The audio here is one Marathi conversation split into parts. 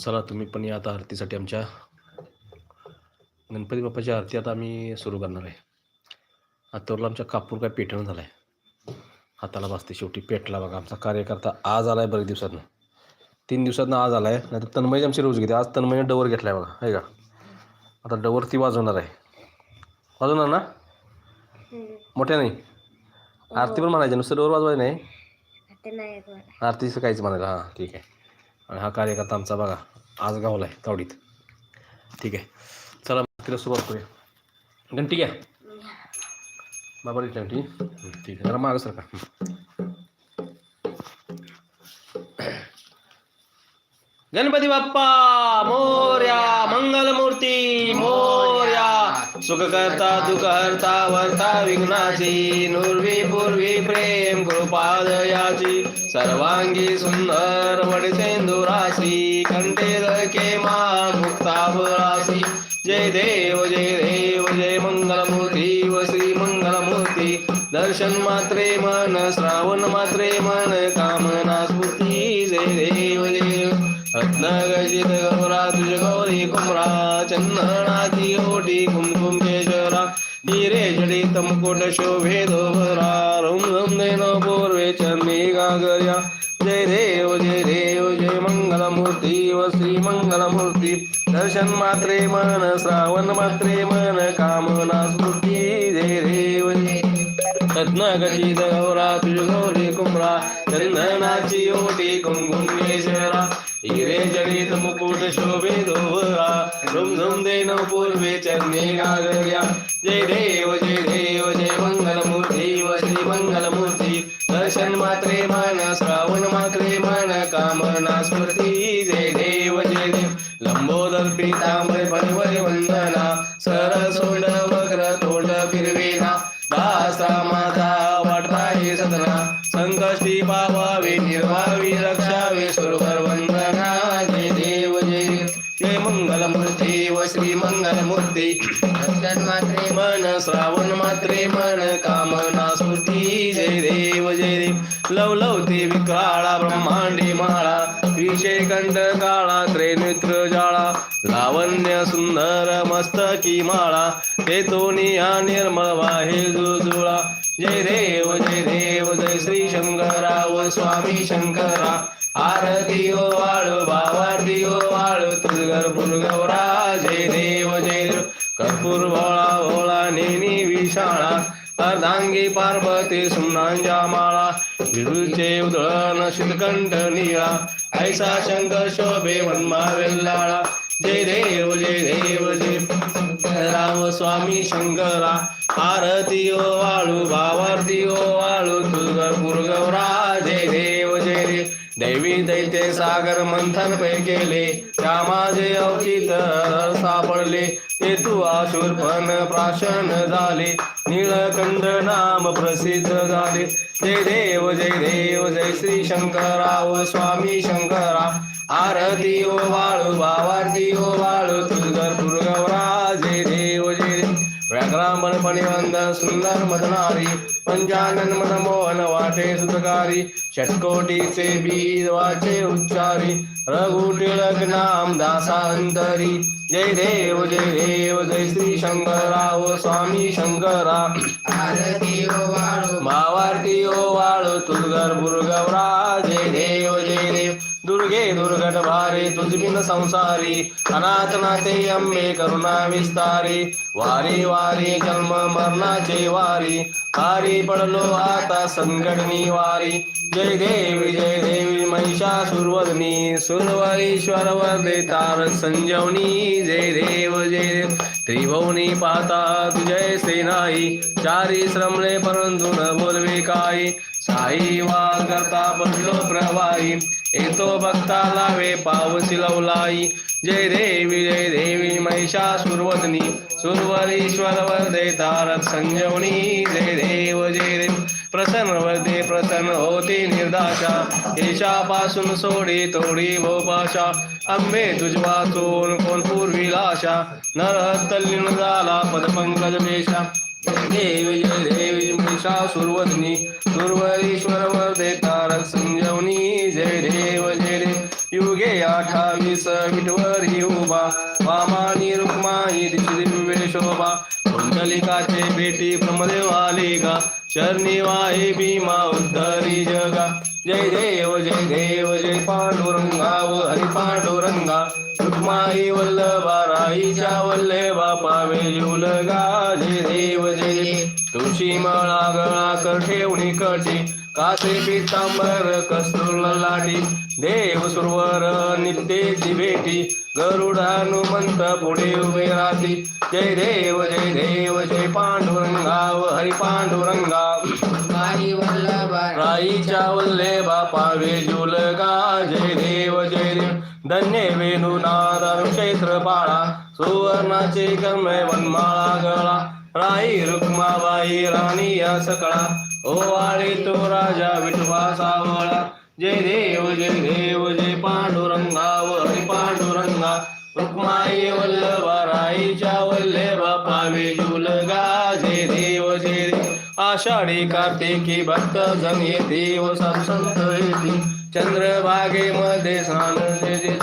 चला तुम्ही पण या आता आरतीसाठी आमच्या गणपती बाप्पाची आरती आता आम्ही सुरू करणार आहे. आत्तावरला आमच्या कापूर काय पेटणं झाला आहे हाताला बसते शेवटी पेटला बघा आमचा कार्यकर्ता आज आला आहे बरेच दिवसातनं. तीन दिवसातनं आज आला आहे नाही तर तन्मयची आमची रोज घेते. आज तन्मयने डवर घेतला आहे बघा आहे का? आता डवर ती वाजवणार आहे. वाजवणार ना? मोठ्या नाही? आरती पण म्हणायची नुसतं डवर वाजवायचं नाही? आता नाही येत मला आरतीचं काहीच म्हणायला हां ठीक आहे. आणि हा कार्यकर्ता आमचा बघा आज गावला आहे तावडीत. ठीक आहे. चला तिला सुरुवात करूया. घंटी घ्या. बाबा इथल्या घंटी. ठीक आहे. जरा मागं सर का? गणपती बाप्पा मोर्या मंगलमूर्ती मोर सुखकर्ता करता वर्ता विघ्नाची नुर्वी पूर्वी प्रेम कृपादयाची सर्वांगी सुंदर वडसेंदुरासी कंठे के मा मुक्ताभरासी जय देव जय देव जय मंगलमूर्ती व श्री मंगलमूर्ती. दर्शन मात्रे मन श्रावण मात्रे मन कामना स्फूर्ती. जय देव जय देव. रत्नगजित मुकुट शोभे दोभरा रुम रुम पूर्वे चरणी गागर्या। जय देव जय देव जय मंगलमूर्ती व श्री मंगलमूर्ती। दर्शन मात्रे मन श्रावण मात्रे मन कामना स्मृति जय देव। रत्नगती गौरा तुझ कुमरा चंदनाची ओटी कुंकुमेश्वरा हिरे जडित मुकुट शोभे दोहरा झुम झुम देन पूर्वे चरणी गागर्या जय देव जय देव जय मंगलमूर्ती व श्री मंगलमूर्ती. दर्शन मात्रे मन श्रावण मात्रे मन कामना स्मृती. जय देव जय देव. लंबोदर पितांबर परिवरी वंदना. देव जय लव लव ते विक्राळा ब्रह्मांडी माळा विषय कंठ काळा त्रेनेत्र जाळा लावण्य सुंदर मस्तकी माळा ते तोनिया निर्मळ वाहे जुजुळा जय देव जय देव जय श्री शंकरा व स्वामी शंकरा. आरती ओ वाळू भावारती ओ हो वाळू तुझगर गौरा जय देव जय देव. कर्पूर भोळा भोळा नेनी विशाळा. अर्धांगी पार्वती सुमनांच्या माळा विरुचे उधळण शिलकंठ निळा ऐसा शंकर शोभे वन्मा वेल्लाळा. जय देव जय देव जय राम स्वामी शंकरा. आरती ओ वाळू भावारती ओ वाळू तुझगर पुरगवरा दैवी दैत्य सागर मंथन पै केले त्या माझे अवचित सापडले ते तू आशुरपण प्राशन झाले. निळकंठ नाम प्रसिद्ध झाले. जय देव जय देव जय श्री शंकरा स्वामी शंकरा. आरती ओ वाळू भावारती ओ वाळू तुलगर दुर्गवरा देव व्याघ्रांबन फणिवंदन सुंदर मदनारी पंचानन मन मोहन वाटे सुतकारी षटकोटीचे बीज वाचे उच्चारी रघु टिळक नाम दासा अंतरी जय देव जय देव जय श्री शंकरा व स्वामी शंकरा। आरती ओ वाळू। मावारती ओ वाळू तुलगर बुरगवरा जय देव। दुर्गे दुर्गट भारे तुझबिन संसारी अनाथ नाते अंबे करुणा विस्तारी वारी वारी जन्म मरणाचे वारी हारी पडलो आता संकट वारी. जय देवी जय देवी महिषासुरवदनी सुरवरीश्वर वर्दे तार संजवनी. जय देव जय देव त्रिभुवनी पाहता तुझे सेनाई चारी श्रमले परंतु न बोलवे काही. साई वागता करता प्रवाही. येतो भक्ता लावे पावसी लवलाई. जय देवी जय देवी महिषा सुरवतनी सुरवरीश्वर वरदे तारक संजीवनी. जय देव जय देव. प्रसन्न वर्धे प्रसन्न होते निर्दाशा. केशापासून सोडी तोडी भोपाशा. अंबे तुझवासून कोण पूर्वी लाशा नर तल्लीन झाला पदपंकज पेशा देवी जय देवी वंशा महिषासुरवदनी सुरवरीश्वर वरदे तारक संजीवनी जय देव जय देव. युगे अठ्ठावीस विठवरी उभा वामानी रुक्माई दिव्य शोभा. कुंडलिकाचे बेटी ब्रह्मदेव गा शरणी वाहे भीमा उद्धरी जगा. जय देव जय देव जय पांडुरंगा व हरि पांडुरंगा. रुक्माई वल्लभा राईच्या वल्लभा पावे जुलगा जय देव जय देव. तुळशी मळा गळा कर ठेवणी कटी कासे पितांबर कस्तूर लाटी देव सुरवर नित्येची भेटी. गरुड हनुमंत पुढे उभे राहती. जय देव जय देव जय पांडुरंगा व हरी पांडुरंगा राईच्या वल्ले बापावे जुलगा. जय देव जय देव. धन्य वेणुनाद क्षेत्र पाळा. सुवर्णाचे कर्मय वनमाळा गळा. राई रुक्माबाई राणी या सकळा. ओवाळे तो राजा विठवा सावळा. जय देव जय देव जय पांडुरंगा वरी पांडुरंगा. रुक्माई वल्लभा राईच्या वल्लभा पावे जुलगा. जय देव जय देव. आषाढी कार्तिकी भक्त जण येते व संत येते. चंद्रभागेमध्ये स्नान देते.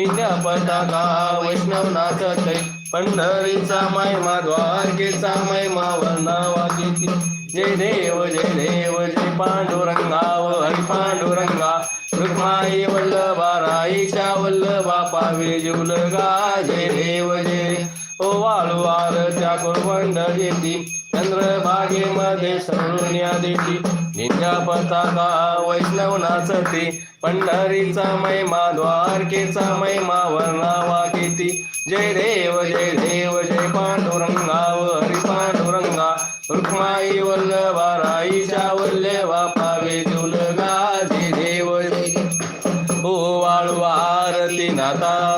हिंद्या पताका वैष्णवनाथ चैत्य पंढरीचा महिमा द्वारकेचा महिमा वर्णावा किती जय देव जय देव जय पांडुरंगा व हरी पांडुरंगा. रुक्माई वल्लभा राईच्या वल्लभा पावे जुलगा. जय देव जय ओ वाळू आरत्या कुरवंड येती चंद्रभागेमध्ये सरुण्या देवी निंद्या पताका वैष्णव नाचती पंढरीचा महिमा द्वारकेचा महिमा वर्णावा किती जय देव जय देव जय पांडुरंगा हरी पांडुरंगा. रुक्माई वल्लभा राईच्या वल्लभा पावे जुलगा जय देव जय हो वाळू आरती नाता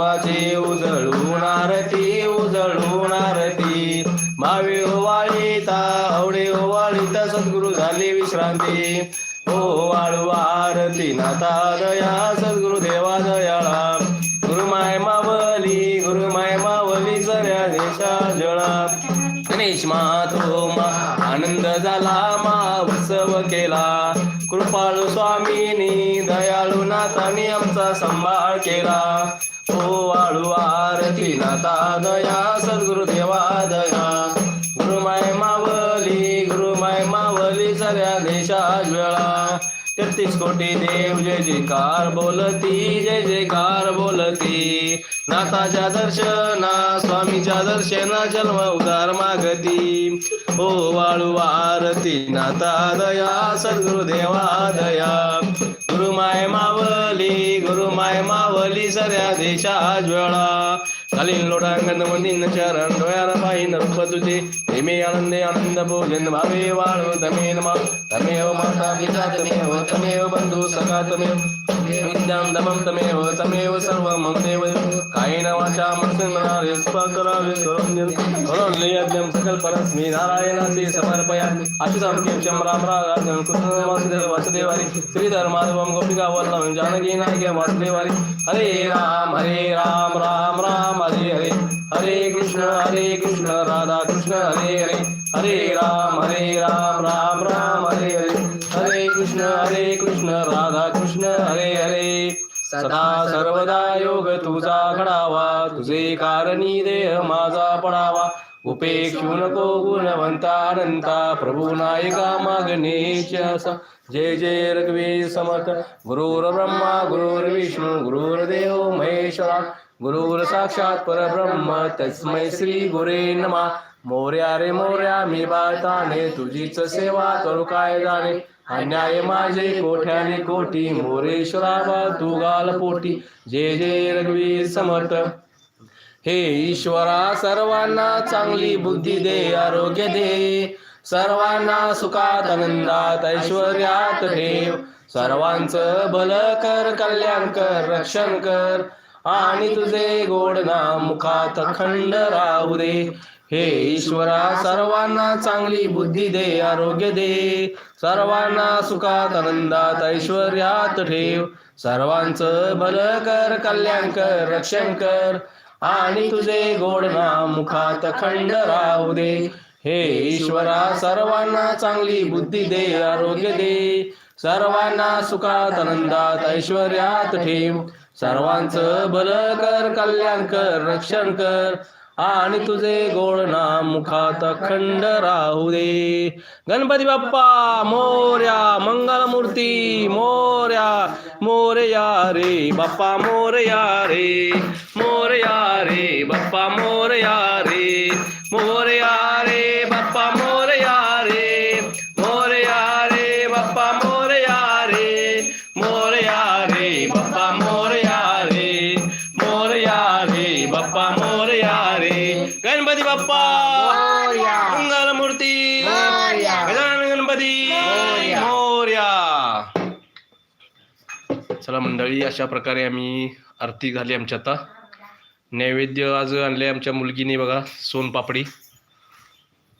पंचत्वाचे उजळून आरती उजळून आरती. भावे ओवाळीता आवडे ओवाळीता सद्गुरु झाली विश्रांती. हो वाळू आरती नाता दया सद्गुरु देवा दयाळा. गुरुमाय मावली गुरुमाय मावली सऱ्या देशा जळा. गणेश मातोमा आनंद झाला मा उत्सव केला. कृपाळू स्वामीनी दयाळू नाथानी आमचा सांभाळ केला. ओ वाळू आरती नाथा दया सद्गुरु देवा दया. गुरुमाय मावली गुरुमाय मावली सगळ्या देशात वेळा. तेहतीस कोटी देव जय जयकार बोलती जय जयकार बोलती. नाथाच्या दर्शना स्वामीच्या दर्शना जन्म उदार मागती. हो वाळू आरती नाथा दया सद्गुरु देवा दया. सऱ्या देशा ज्वळा കലിയിലൊടാങ്കന്നുമൊന്നിന്ന് ചേരണ്ടോയറമായി നിർപ്പതുതി ഇമേ ആനന്ദ ആനന്ദ പൂജൻ ഭാവേവാണു തമേ നമ തമേവ മാതാ പിതാ തമേവ തമേവ ബന്ധു സഖാ തമേവ വിദ്യാം തമം തമേവ തമേവ സർവം മമ ദേവ കായേന വാചാ മനസ്സിംഗനാരെ സ്വാകരാവി സ്വരഞ്ജൻ കരോല്യജ്ഞം സകൽപരസ്മി നാരായണാസി സമർപ്പയാമി അച്യുതം കേശം രാം രാജൻ കൃഷ്ണ വാസുദേവ വാസുദേവാരി ശ്രീധർ മാധവം ഗോപികാ വല്ലഭം ജാനകീനായക വാസുദേവാരി ഹരേ രാം ഹരേ രാം രാം രാം कृष्ण हरे कृष्ण राधा कृष्ण हरे हरे. हरे राम हरे राम राम राम हरे हरे. हरे कृष्ण हरे कृष्ण राधा कृष्ण हरे हरे. सदा सर्वदा योग तुझा घडावा. तुझे कारणी देह माझा पडावा. उपेक्षू नको गुणवंता अनंता. प्रभू नायका मागणेश असा जय जय रघुवीर समर्थ. गुरुर्ब्रह्मा ब्रह्मा गुरुर्देव महेश्वरा. गुरुर साक्षात परब्रह्म तस्मै श्री गुरे नमा. मोर्या रे मोर्या मी बाळताने तुझीच सेवा करू काय जाणे? अन्याय माझे कोठ्याने कोटी? मोरेश्वरा बा तू गाल पोटी. जे जे रघुवीर समर्थ. हे ईश्वरा सर्वांना चांगली बुद्धी दे आरोग्य दे. सर्वांना सुखात आनंदात ऐश्वर्यात ठेव. सर्वांचं भल कर कल्याण कर रक्षण कर. आणि तुझे गोड नाम मुखात खंड राहू दे. हे ईश्वरा सर्वांना चांगली बुद्धी दे आरोग्य दे. सर्वांना सुखात आनंदात ऐश्वर्यात ठेव. सर्वांचं भल कर कल्याण कर रक्षण कर. आणि तुझे गोड नाम मुखात खंड राहू दे. हे ईश्वरा सर्वांना चांगली बुद्धी दे आरोग्य दे. सर्वांना सुखात आनंदात ऐश्वर्यात ठेव. सर्वांचं भलं कर कल्याण कर रक्षण कर. आणि तुझे गोड नाम मुखात अखंड राहू दे. गणपती बाप्पा मोर्या मंगलमूर्ती मोर्या मोरया रे बाप्पा मोरया रे. मोरया रे बाप्पा मोरया रे. मोरया मंडळी अशा प्रकारे आम्ही आरती झाली आमची आता नैवेद्य आज आणले आमच्या मुलगीने बघा सोनपापडी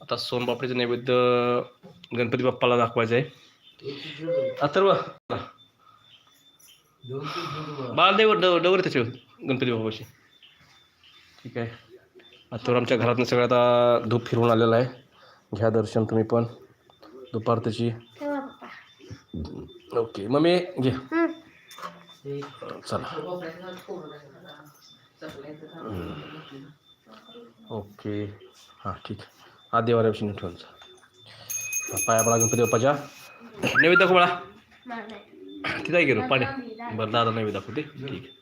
आता सोनपापडीचं नैवेद्य गणपती बाप्पाला दाखवायचं आहे. अथर्व. बाळ देवर डव डवर त्याच्यावर गणपती बाप्पाशी ठीक आहे. अथर्व आमच्या घरातनं सगळं आता धूप फिरवून आलेला आहे. घ्या दर्शन तुम्ही पण. दुपार त्याची ओके मग मी घे चला. ओके. हां ठीक. हा देवाऱ्यापाशी नीट ठेवून चला पाया पडा गणपती बाप्पाच्या. नैवेद्य दाखव बाळा. तिथं आहे गेलो पाणी बरं दादा नैवेद्य दाखवते ठीक आहे.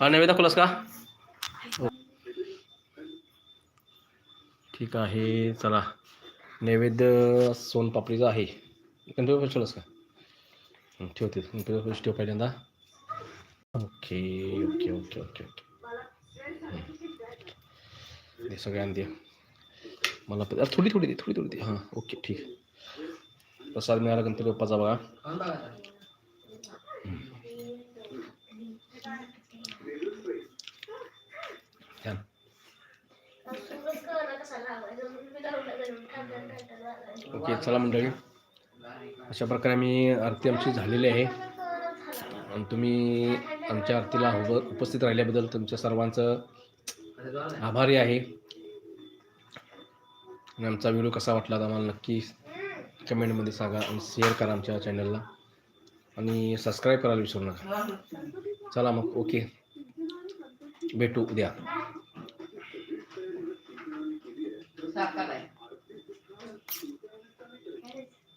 हा नैवेद्य दाखवलास का? ठीक आहे चला. नैवेद्य सोनपापडीचा आहे. कंटिन्यू बाप्पा का? ठेवते. कंटिन्यू बाप्पाची ठेव पहिल्यांदा. Okay okay okay okay okay. दे सगळ्यांना दे. मला पण- अरे थोडी थोडी दे थोडी थोडी दे. हां ओके ठीक. प्रसाद मिळाला गणपती बाप्पाचा बघा. ओके चला मंडळी. अशा प्रकारे आम्ही आरती आमची झालेली आहे. आणि तुम्ही आमच्या आरतीला उभ उपस्थित राहिल्याबद्दल तुमच्या सर्वांचं आभारी आहे. आणि आमचा व्हिडिओ कसा वाटला तर आम्हाला नक्की कमेंटमध्ये सांगा आणि शेअर करा आमच्या चॅनलला आणि सबस्क्राईब करायला विसरू नका. चला मग ओके. भेटू उद्या.